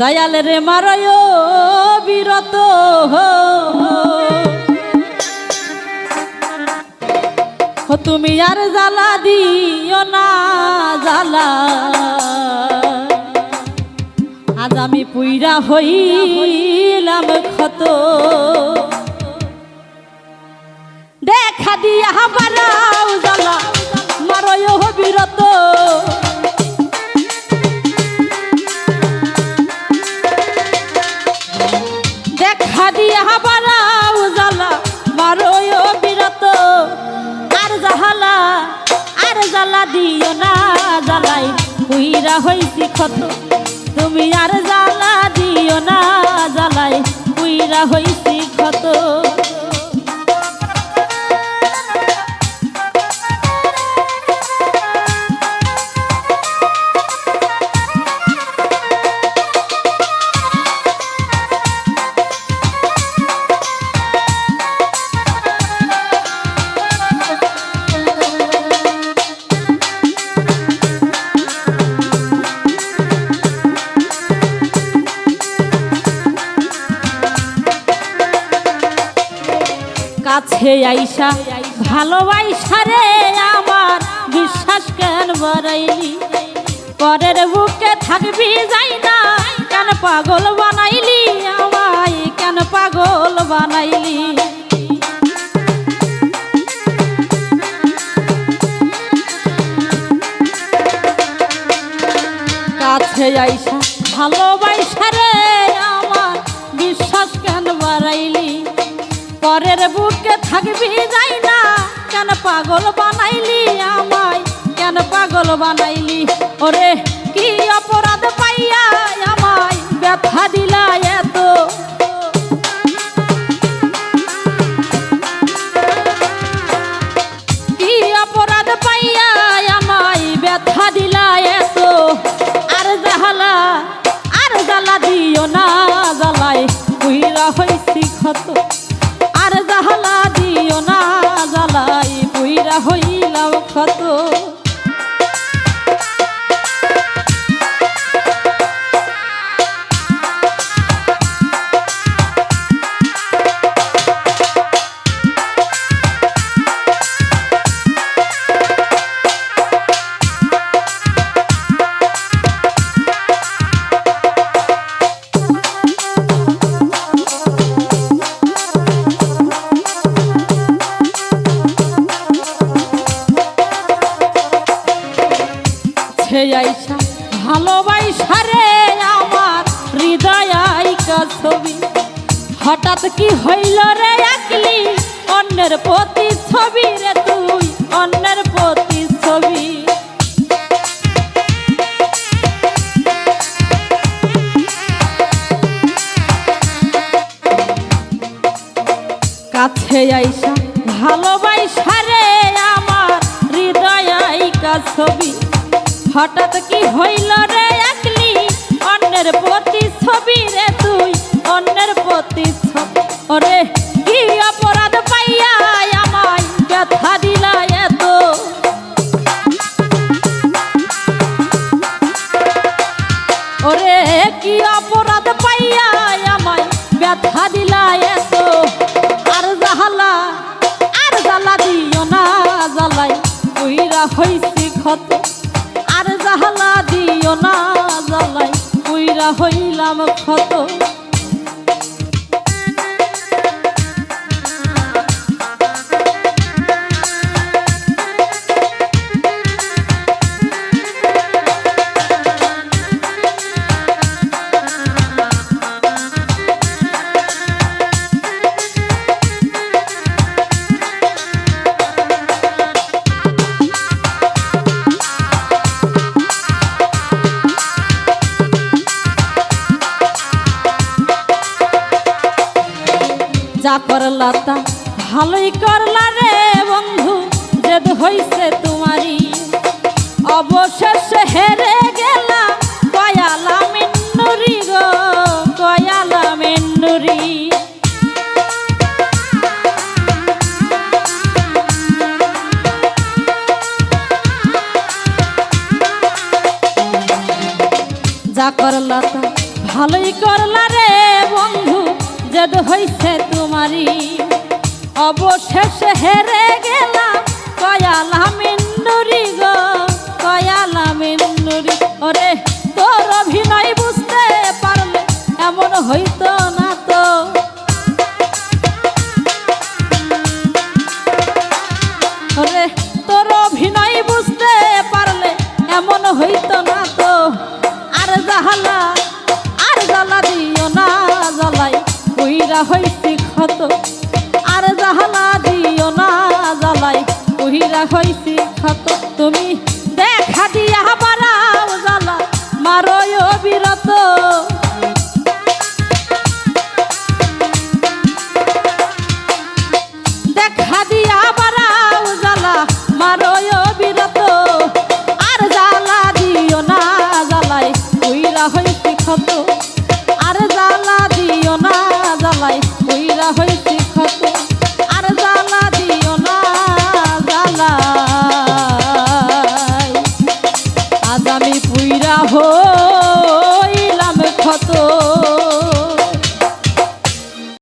দয়াল রে মারয়, বিরত হো, তুমি আর জ্বালা দিও না, জ্বালা। আজ আমি পুইরা হইলাম ক্ষত। দেখা দিয়া বারাও ক্ষত তুমি আর জ্বালা দিও না জ্বালাই বুইরা হইছি ক্ষত আইসা ভালোবাইসা রে আমার বিশ্বাস কেন বাড়াইলি? পরের বুকে থাকবি যাই না, কেন পাগল বানাইলি আমায়? কেন পাগল বানাইলি? কাছে আইসা ভালোবাইসা রে আমার বিশ্বাস কেন বাড়াইলি? পরের বুকে থাকবি যাই না কেন পাগল বানাইলি আমায়? কেন পাগল বানাইলি? ওরে কি ভালোবাইসা রে আমার হৃদয় আইকা ছবি। হঠাৎ কি হইল রে একলি অন্যের প্রতি ছবি রে তুই, অন্যের প্রতি ছবি কাছে আইসা ভালোবাইসা রে আমার হৃদয় আইকা ছবি। হঠাৎ কি হইল রে একলি? অন্যের প্রতি ছবি রে তুই অন্যের প্রতি ছবি ওরে হইলাম ক্ষত। করলা তা ভালোই করলা রে বন্ধু, জেদ হইছে তোমারই। অবশেষে হেরে গেলা কয়ালা মিন্নুরি গো কয়ালা মিন্নুরি যা করলা তা ভালোই করলা রে বন্ধু, জেদ হইছে তোমারই অবশেষে হেরে গেলাম। কয়ালা মিন্নুরি গো, কয়ালা মিন্নুরি ওরে, তোর অভিনয় বুঝতে পারলে এমন হইতো না তো। ওরে, তোর অভিনয় বুঝতে পারলে এমন হইতো না তো। আর জাহালা আর জ্বালা দিও না জ্বালাই উইরা হইছি ক্ষত আর জাহালা দিও না জ্বালাই উহিরা হইছি ক্ষত। তুমি